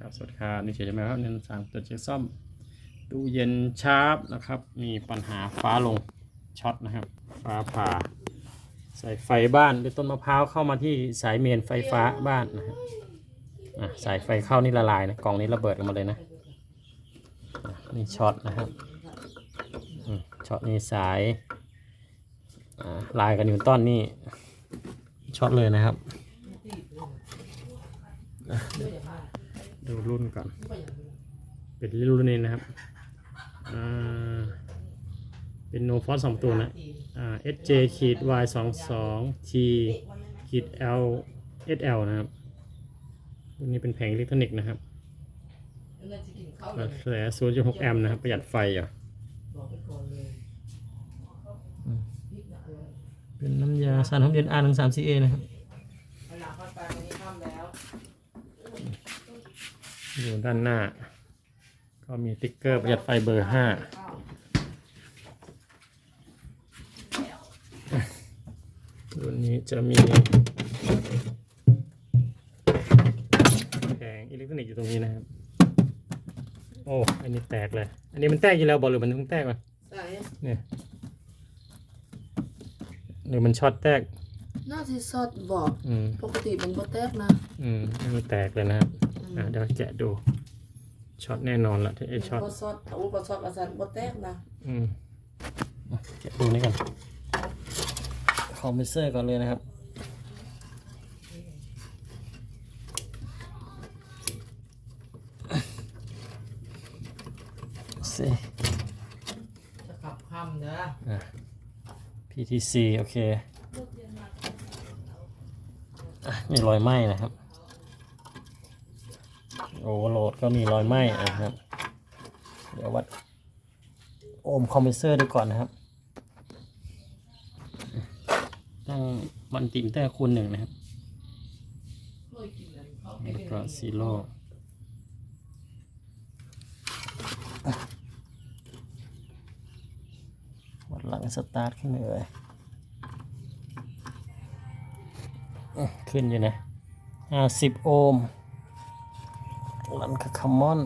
ครับสวัสดีครับนี่เฉยๆไหมครับเน้นสามตัวเช็คซ่อมตู้เย็นชาร์ปนะครับ มีปัญหาฟ้าลงช็อตนะครับ ฟ้าผ่า สายไฟบ้านหรือต้นมะพร้าวเข้ามาที่สายเมนไฟฟ้าบ้านนะครับอะสายไฟเข้านี่ละลายนะกล่องนี้ระเบิดออกมาเลยนะนี่ช็อตนะครับช็อตนี่สายลายกันอยู่ต้นนี่ช็อตเลยนะครับ ดูรุ่นก่อน เป็นรุ่นนี้นะครับ อ่า เป็นโนฟอสสองตัวนะ อ่า SJ ขีด Y สองสอง T ขีด L SL นะครับ รุ่นนี้เป็นแผงอิเล็กทรอนิกส์นะครับกระแส0.6แอมป์นะครับ ประหยัดไฟอะเป็นน้ำยาสารหอมเย็น R 1 3 4 A นะครับ อยู่ด้านหน้า ก็มีติ๊กเกอร์ประหยัดไฟเบอร์ห้ารุ่นนี้จะมีแผงอิเล็กทรอนิกส์อยู่ตรงนี้นะครับ โอ้ อันนี้แตกเลย อันนี้มันแตกอยู่แล้วบอลหรือมันเพิ่งแตกวะใส่เนี่ยหรือมันช็อตแตก น่าที่สดบอกอืมปกติมันบ่แตกนะ อืมอันนี้แตกเลยนะครับ อะเดี๋ยวแกะดูช็อตแน่นอนละที่ไอช็อตบ่สดอุปสดอาจารย์บ่แตกนะอืมอะแกะดูนี่ก่อนคอมเพรสเซอร์ก่อนเลยนะครับ เซ จะขับค่ำเด้ออะ PTC โอเคอะมีรอยไหม้นะครับ โอเวอร์โหลดก็มีรอยไหม้นะครับ เดี๋ยววัดโอห์มคอมเพรสเซอร์ดูก่อนนะครับ ตั้งมันติมเตอร์คูณหนึ่งนะครับแล้วก็ซีโร่วัดหลังสตาร์ทขึ้นเลยอะขึ้นอยู่นะห้าสิบโอห์ม ลันกับคัมมอน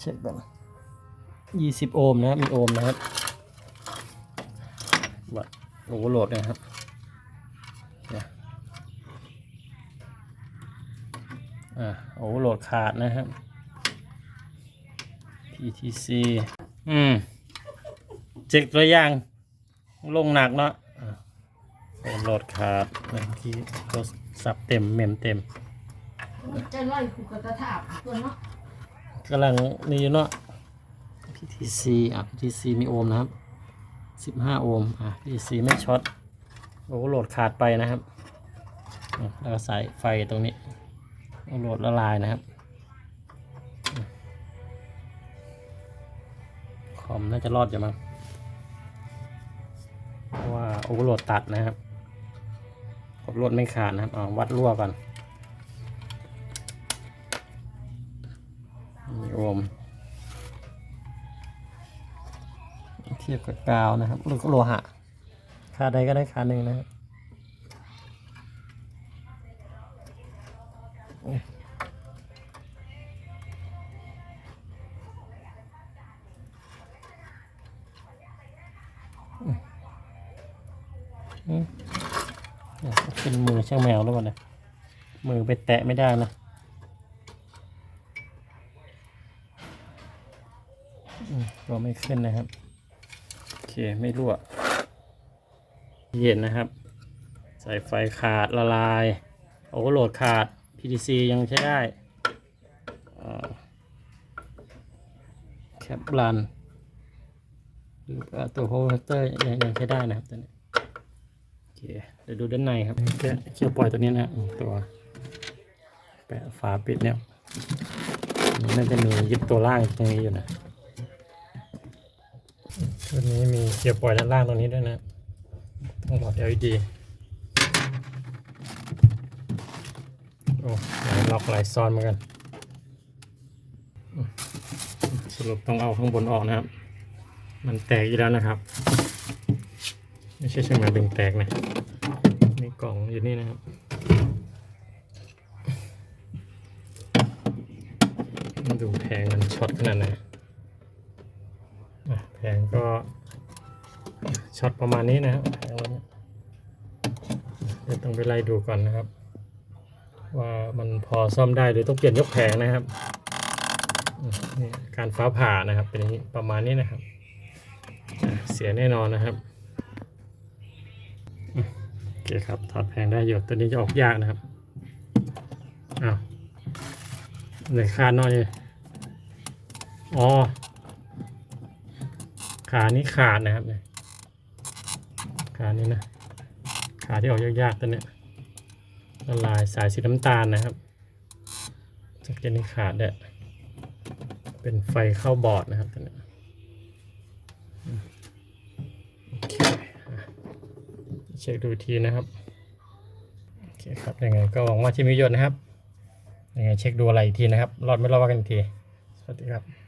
เช็คก่อนยี่สิบโอห์มนะครับ มีโอห์มนะครับวัดโอเวอร์โหลดนะครับเนี่ยอ่าโอเวอร์โหลดขาดนะครับ PTC อืมเจ็กตัวอย่าง ลงหนักเนาะโอเวอร์โหลดขาดเมื่อกี้ก็สับเต็ม เมมเต็ม จะไล่กูก็จะถามตัวเนาะกำลังนี่อยู่เนาะ PTC อะ PTC มีโอห์มนะครับ15โอห์มอะ PTC ไม่ช็อตโอ้โหลดขาดไปนะครับอะแล้วก็สายไฟตรงนี้โอ้โหลดละลายนะครับคอมน่าจะรอดอยู่มั้งเพราะว่าโอเวอร์โหลดตัดนะครับกดโหลดไม่ขาดนะครับอ่าวัดรั่วก่อน ทียบกับกาวนะครับหรือโลหะค่าใดก็ได้ค่าหนึ่งนะครับอืมเนี่ยเป็นมือช่างแมวแล้วมันนะมือไปแตะไม่ได้นะอืมก็ไม่ขึ้นนะครับ เคไม่รั่ว เย็นนะครับ สายไฟขาดละลาย โอเวอร์โหลดขาด PTC ยังใช้ได้แคปลันหรือตัวโฮลเตอร์ยังยังใช้ได้นะครับตัวนี้โอเคเดี๋ยวดูด้านในครับเคียวปล่อยตัวนี้นะตัวแปะฝาปิดเนี่ยน่าจะมียึดตัวล่างตรงนี้อยู่นะ ตัวนี้มีเกียร์ปล่อยด้านล่างตรงนี้ด้วยนะต้องหลอด LED โอ้หลายล็อกหลายซ้อนเหมือนกัน สรุปต้องเอาข้างบนออกนะครับ มันแตกอีกแล้วนะครับ ไม่ใช่เช่างมายดึงแตกนะมีกล่องอยู่นี่นะครับมาดูแผงมันช็อตขนาดไหน งก็ช็อตประมาณนี้นะครับเดี๋ยวต้องไปไล่ดูก่อนนะครับ ว่ามันพอซ่อมได้หรือต้องเปลี่ยนยกแผงนะครับนี่การฟ้าผ่านะครับ เป็นประมาณนี้นะครับ เสียแน่นอนนะครับโอเคครับถอดแผงได้อยู่ตัวนี้จะออกยากนะครับอ้าวไหนคาดน่อยอ๋อ ขานี้ขาดนะครับเนี่ยขานี้นะ ขาที่ออกยากๆตัวเนี้ยละลายสายสีน้ำตาลนะครับสเก็ตนี้ขาดเด้อเป็นไฟเข้าบอร์ดนะครับตัวนี้อืมโอเช็คดูอีกทีนะครับโอเคครับยังไงก็หวังว่าจะมีประโยชน์นะครับยังไงเช็คดูอะไรอีกทีนะครับ รอดไม่รอดว่ากันอีกที สวัสดีครับ